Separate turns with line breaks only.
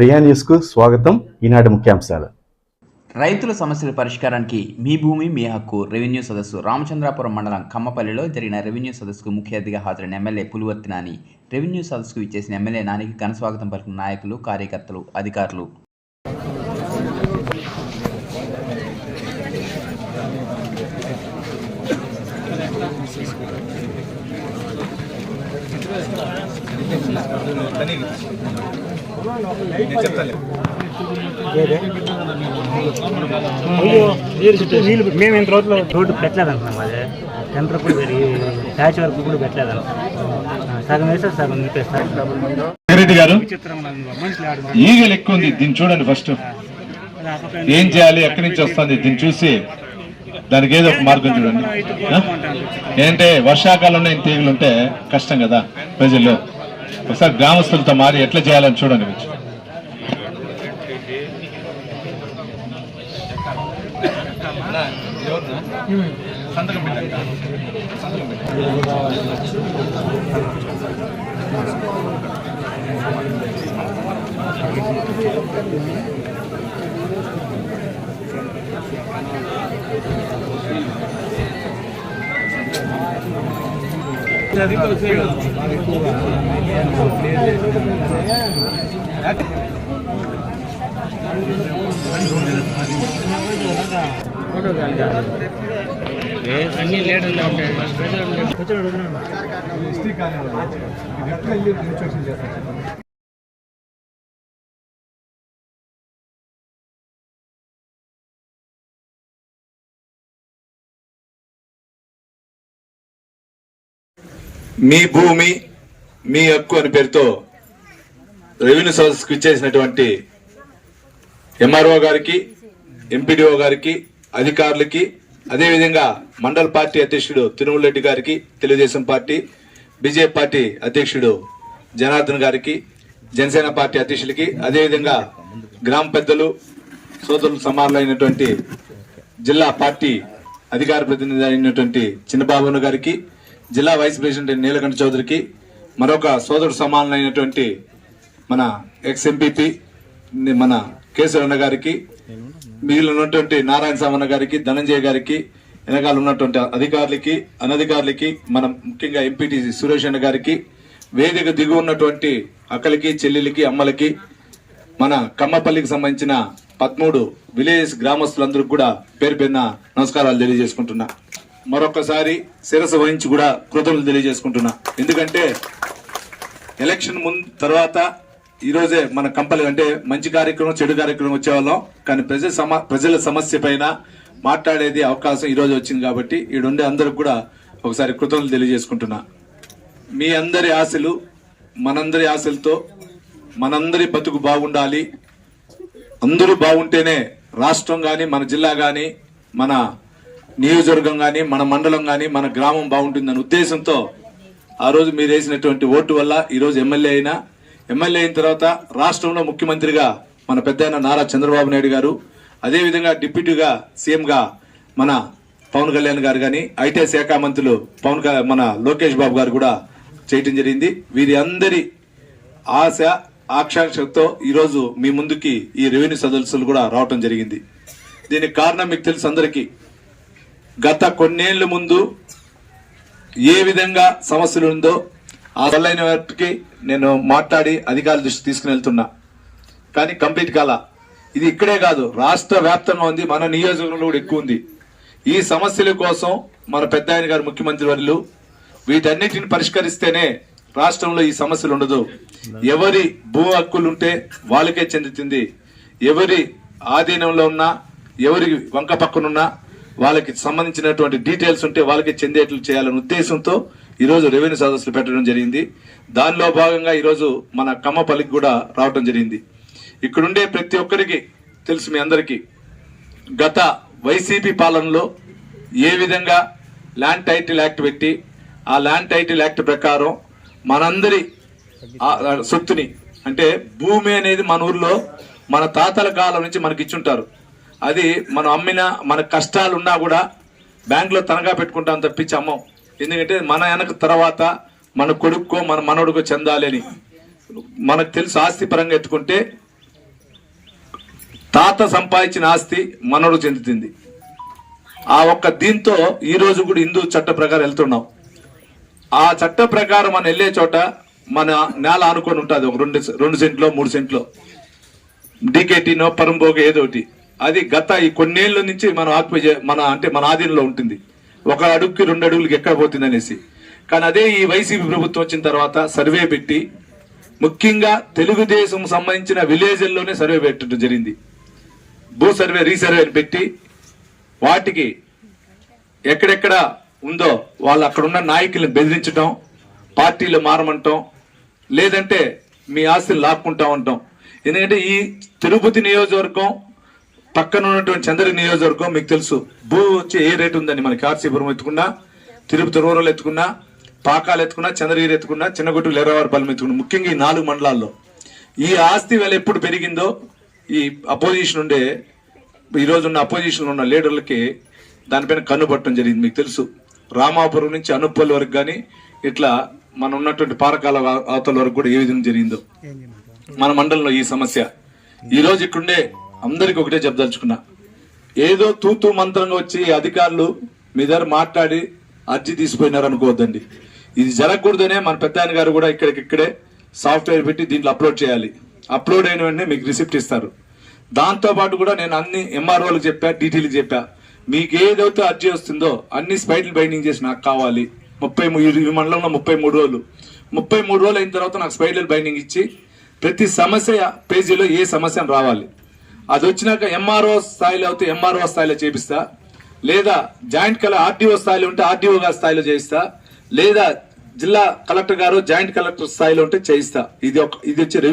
ప్రియా న్యూస్కు స్వాగతం. ఈనాటి ముఖ్యాంశాలు.
రైతుల సమస్యల పరిష్కారానికి మీ భూమి మీ హక్కు రెవెన్యూ సదస్సు రామచంద్రాపురం మండలం కమ్మపల్లిలో జరిగిన రెవెన్యూ సదస్సుకు ముఖ్య అతిథిగా హాజరైన ఎమ్మెల్యే పులివర్తి నాని రెవెన్యూ సదస్సుకు ఇచ్చేసిన ఎమ్మెల్యే నానికి ఘన స్వాగతం పలికిన నాయకులు కార్యకర్తలు అధికారులు.
అయ్యో నీరు మేము ఇంత రోజులు రోడ్డు పెట్టలేదు పెట్టలేదంటున్నాం అదే టెంపర్ కూడా పెరిగి ప్యాచ్ వరకు కూడా పెట్టలేదు సగం వేస్తారు సగం నింపేస్తారు
రెడ్డి గారు ఈగలు ఎక్కువ ఉంది. దీన్ని చూడండి ఫస్ట్ ఏం చేయాలి? ఎక్కడి నుంచి వస్తుంది? దీన్ని చూసి దానికి ఏదో ఒక మార్గం చూడండి. ఏంటంటే వర్షాకాలంలో ఇంత ఈగలు ఉంటే కష్టం కదా ప్రజల్లో. ఒకసారి గ్రామస్తులతో మారి ఎట్లా చేయాలని చూడండి కొంచెం
అన్ని లేట్ ఉంటాయి
మీ భూమి మీ హక్కు అని పేరుతో రెవెన్యూ సోర్సెస్కి ఇచ్చేసినటువంటి ఎంఆర్ఓ గారికి ఎంపీడీఓ గారికి అధికారులకి అదేవిధంగా మండల పార్టీ అధ్యక్షుడు తిరుమల రెడ్డి గారికి తెలుగుదేశం పార్టీ బీజేపీ పార్టీ అధ్యక్షుడు జనార్దన్ గారికి జనసేన పార్టీ అధ్యక్షులకి అదేవిధంగా గ్రామ పెద్దలు సోదరులు సమానులైనటువంటి జిల్లా పార్టీ అధికార ప్రతినిధి అయినటువంటి చిన్నబాబును గారికి జిల్లా వైస్ ప్రెసిడెంట్ నీలకంఠ చౌదరికి మరొక సోదరుడు సమానులైనటువంటి మన ఎక్స్ ఎంపీపీ మన కేశవన్న గారికి మిగిలిన ఉన్నటువంటి నారాయణ సామన్న గారికి ధనంజయ గారికి వెనకాల ఉన్నటువంటి అధికారులకి అనధికారులకి మన ముఖ్యంగా ఎంపీటీసీ సురేష్ అన్న గారికి వేదిక దిగు ఉన్నటువంటి అక్కలకి చెల్లెలకి అమ్మలకి మన కమ్మపల్లికి సంబంధించిన పదమూడు విలేజ్ గ్రామస్తులందరికీ కూడా పేరు పేరున నమస్కారాలు తెలియజేసుకుంటున్నా. మరొకసారి శిరస వహించి కూడా కృతజ్ఞతలు తెలియజేసుకుంటున్నా. ఎందుకంటే ఎలక్షన్ ముందు తర్వాత ఈరోజే మన కంపల్లి అంటే మంచి కార్యక్రమం చెడు కార్యక్రమం వచ్చేవాళ్ళం. కానీ ప్రజల సమ ప్రజల సమస్య పైన మాట్లాడేది అవకాశం ఈరోజు వచ్చింది కాబట్టి ఈడుండే అందరికి కూడా ఒకసారి కృతజ్ఞతలు తెలియజేసుకుంటున్నా. మీ అందరి ఆశలు మనందరి ఆశలతో మనందరి బతుకు బాగుండాలి. అందరూ బాగుంటేనే రాష్ట్రం కానీ మన జిల్లా కానీ మన నియోజకవర్గం కానీ మన మండలం కానీ మన గ్రామం బాగుంటుందనే ఉద్దేశంతో ఆ రోజు మీరు వేసినటువంటి ఓటు వల్ల ఈరోజు ఎమ్మెల్యే అయినా ఎమ్మెల్యే అయిన తర్వాత రాష్ట్రంలో ముఖ్యమంత్రిగా మన పెద్ద నారా చంద్రబాబు నాయుడు గారు అదేవిధంగా డిప్యూటీగా సీఎంగా మన పవన్ కళ్యాణ్ గారు కానీ ఐటీ శాఖ మంత్రులు పవన్ మన లోకేష్ బాబు గారు కూడా చేయటం జరిగింది. వీరి అందరి ఆశ ఆకాంక్షతో ఈరోజు మీ ముందుకి ఈ రెవెన్యూ సదస్సులు కూడా రావటం జరిగింది. దీనికి కారణం మీకు తెలుసు అందరికీ. గత కొన్నేళ్ళ ముందు ఏ విధంగా సమస్యలు ఉందో ఆ వల్లైన వాటికి నేను మాట్లాడి అధికారుల దృష్టి తీసుకుని వెళ్తున్నా. కానీ కంప్లీట్ కాల. ఇది ఇక్కడే కాదు రాష్ట్ర వ్యాప్తంగా ఉంది మన నియోజకవర్గంలో కూడా ఎక్కువ ఉంది. ఈ సమస్యల కోసం మన పెద్ద ఆయన గారు ముఖ్యమంత్రి వర్యులు వీటన్నిటిని పరిష్కరిస్తేనే రాష్ట్రంలో ఈ సమస్యలు ఉండదు. ఎవరి భూ హక్కులు ఉంటే వాళ్ళకే చెందుతుంది. ఎవరి ఆధీనంలో ఉన్నా ఎవరి వంక పక్కనున్నా వాళ్ళకి సంబంధించినటువంటి డీటెయిల్స్ ఉంటే వాళ్ళకి చెందేట్లు చేయాలనే ఉద్దేశంతో ఈరోజు రెవెన్యూ సదస్సులు పెట్టడం జరిగింది. దానిలో భాగంగా ఈరోజు మన కమ్మపల్లికి కూడా రావడం జరిగింది. ఇక్కడుండే ప్రతి ఒక్కరికి తెలుసు మీ అందరికీ గత వైసీపీ పాలనలో ఏ విధంగా ల్యాండ్ టైటిల్ యాక్ట్ పెట్టి ఆ ల్యాండ్ టైటిల్ యాక్ట్ ప్రకారం మనందరి సొత్తుని అంటే భూమి అనేది మన ఊర్లో మన తాతల కాలం నుంచి మనకి ఇచ్చుంటారు. అది మనం అమ్మిన మన కష్టాలు ఉన్నా కూడా బ్యాంకులో తనఖా పెట్టుకుంటాం తప్పించి అమ్మం. ఎందుకంటే మన వెనక తర్వాత మన కొడుక్కో మన మనవడికో చెందాలి అని. మనకు తెలుసు ఆస్తి పరంగా ఎత్తుకుంటే తాత సంపాదించిన ఆస్తి మనవడు చెందుతుంది. ఆ ఒక్క దీంతో ఈ రోజు కూడా హిందూ చట్ట ప్రకారం వెళ్తున్నాం. ఆ చట్ట ప్రకారం మనం వెళ్ళే చోట మన నేల అనుకొని ఉంటుంది. ఒక రెండు రెండు సెంట్లో మూడు సెంట్లో. డీకేటీనో పరంబోగో ఏదో ఒకటి. అది గత ఈ కొన్నేళ్ళ నుంచి మనం ఆక్యుపై మన అంటే మన ఆధీనంలో ఉంటుంది. ఒక అడుగుకి రెండు అడుగులకి ఎక్కడ పోతుంది అనేసి. కానీ అదే ఈ వైసీపీ ప్రభుత్వం వచ్చిన తర్వాత సర్వే పెట్టి ముఖ్యంగా తెలుగుదేశం సంబంధించిన విలేజ్ల్లోనే సర్వే పెట్టడం జరిగింది. భూ సర్వే రీసర్వే అని పెట్టి వాటికి ఎక్కడెక్కడ ఉందో వాళ్ళు అక్కడ ఉన్న నాయకులను బెదిరించడం పార్టీలు మారమంటాం లేదంటే మీ ఆస్తిని లాక్కుంటా ఉంటాం. ఎందుకంటే ఈ తిరుపతి నియోజకవర్గం పక్కన ఉన్నటువంటి చంద్ర నియోజకవర్గం మీకు తెలుసు. భూ వచ్చి ఏ రేటు ఉందని మనకి ఆర్సీపురం ఎత్తుకున్నా తిరుపతి రూరల్ ఎత్తుకున్నా పాకాలు ఎత్తుకున్నా చంద్రగిరి ఎత్తుకున్నా చిన్నగుట్టు ఎర్రవారిపాలెం ఎత్తుకున్నా ముఖ్యంగా ఈ నాలుగు మండలాల్లో. ఈ ఆస్తి వేల ఎప్పుడు పెరిగిందో ఈ అపోజిషన్ ఉండే ఈ రోజు ఉన్న అపోజిషన్ ఉన్న లీడర్లకి దానిపైన కన్నుపట్టడం జరిగింది మీకు తెలుసు. రామాపురం నుంచి అనుప్పల్ వరకు కానీ ఇట్లా మన ఉన్నటువంటి పారకాల అవతల వరకు కూడా ఏ విధంగా జరిగిందో. మన మండలంలో ఈ సమస్య. ఈ రోజు ఇక్కడుండే అందరికి ఒకటే చెప్పదలుచుకున్నా. ఏదో తూతూ మంత్రంగా వచ్చి అధికారులు మీ దగ్గర మాట్లాడి అర్జీ తీసిపోయినారు అనుకోవద్దండి. ఇది జరగకూడదనే మన పెద్ద ఆయన గారు కూడా ఇక్కడికి ఇక్కడే సాఫ్ట్వేర్ పెట్టి దీంట్లో అప్లోడ్ చేయాలి. అప్లోడ్ అయిన వెంటనే మీకు రిసిప్ట్ ఇస్తారు. దాంతోపాటు కూడా నేను అన్ని ఎంఆర్ఓలకు చెప్పా డీటెయిల్కి చెప్పా. మీకు ఏదైతే అర్జీ వస్తుందో అన్ని స్పైటిల్ బైండింగ్ చేసి నాకు కావాలి. ముప్పై ఈ మండలంలో ముప్పై మూడు రోజులు. ముప్పై మూడు రోజులు అయిన తర్వాత నాకు స్పైడల్ బైండింగ్ ఇచ్చి ప్రతి సమస్య పేజీలో ఏ సమస్య రావాలి. అది వచ్చినాక ఎంఆర్ఓ స్థాయిలో అయితే ఎంఆర్ఓ స్థాయిలో చేపిస్తా. లేదా జాయింట్ కల ఆర్డీఓ స్థాయిలో ఉంటే ఆర్డీఓ గారి స్థాయిలో చేయిస్తా. లేదా జిల్లా కలెక్టర్ గారు జాయింట్ కలెక్టర్ స్థాయిలో ఉంటే చేయిస్తా. ఇది ఒక ఇది వచ్చి రెవెన్యూ